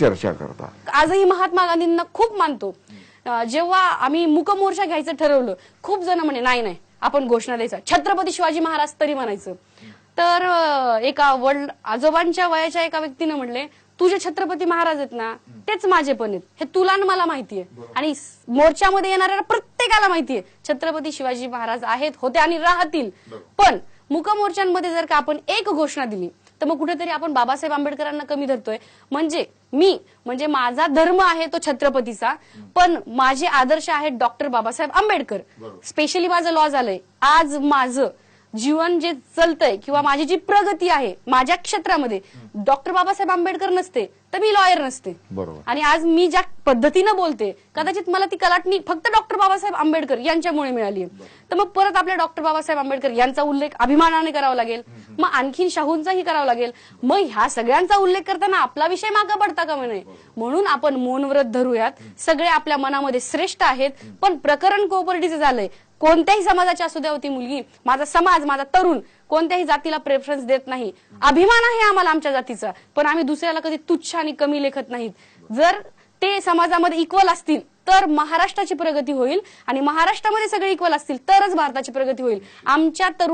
चर्चा करता. आजही महात्मा गांधींना खूप मानतो. अं, जेव्हा आम्ही मुकमोर्चा घ्यायचं ठरवलं खूप जण म्हणे नाही नाही आपण घोषणा द्यायचा. छत्रपती शिवाजी महाराज तरी म्हणायचं. तर अं, एका वडील आजोबांच्या वयाच्या एका व्यक्तीनं म्हणले तुझे छत्रपती महाराज आहेत ना तेच माझे पण आहेत. हे तुला आणि मला माहितीये आणि स- मोर्चामध्ये येणाऱ्या प्रत्येकाला माहितीये छत्रपती शिवाजी महाराज आहेत होते आणि राहतील. पण मुकमोर्चांमध्ये जर का आपण एक घोषणा दिली तर मग कुठेतरी आपण बाबासाहेब आंबेडकरांना कमी धरतोय. म्हणजे मी म्हणजे माझा धर्म आहे तो छत्रपतीचा पण माझे आदर्श आहेत डॉक्टर बाबासाहेब आंबेडकर. स्पेशली माझं लॉ झालंय. आज माझं जीवन जे चालतंय किंवा माझी जी प्रगती आहे माझ्या क्षेत्रामध्ये डॉक्टर बाबासाहेब आंबेडकर नसते तर मी लॉयर नसते. बरोबर. आणि आज मी ज्या पद्धतीनं बोलते कदाचित मला ती कलाटणी फक्त डॉक्टर बाबासाहेब आंबेडकर यांच्यामुळे मिळाली तर मग परत आपल्या डॉक्टर बाबासाहेब आंबेडकर यांचा उल्लेख अभिमानाने करावा लागेल. मग आणखीन शाहूंचाही करावा लागेल. मग ह्या सगळ्यांचा उल्लेख करताना आपला विषय मागा पडता का म्हणे? म्हणून आपण मौनव्रत धरूयात. सगळे आपल्या मनामध्ये श्रेष्ठ आहेत पण प्रकरण कोपर्टीचं झालंय. कोणत्याही समाजाची असू द्या होती मुलगी माझा समाज माझा तरुण कोणत्याही जातीला प्रेफरन्स देत नाही. अभिमान आहे आम्हाला आमच्या जातीचा पण आम्ही दुसऱ्याला कधी तुच्छ आणि कमी लेखत नाहीत. जर ते समाजामध्ये इक्वल असतील तर महाराष्ट्राची प्रगती होईल आणि महाराष्ट्रामध्ये सगळे इक्वल असतील तरच भारताची प्रगती होईल. आमच्या तरुण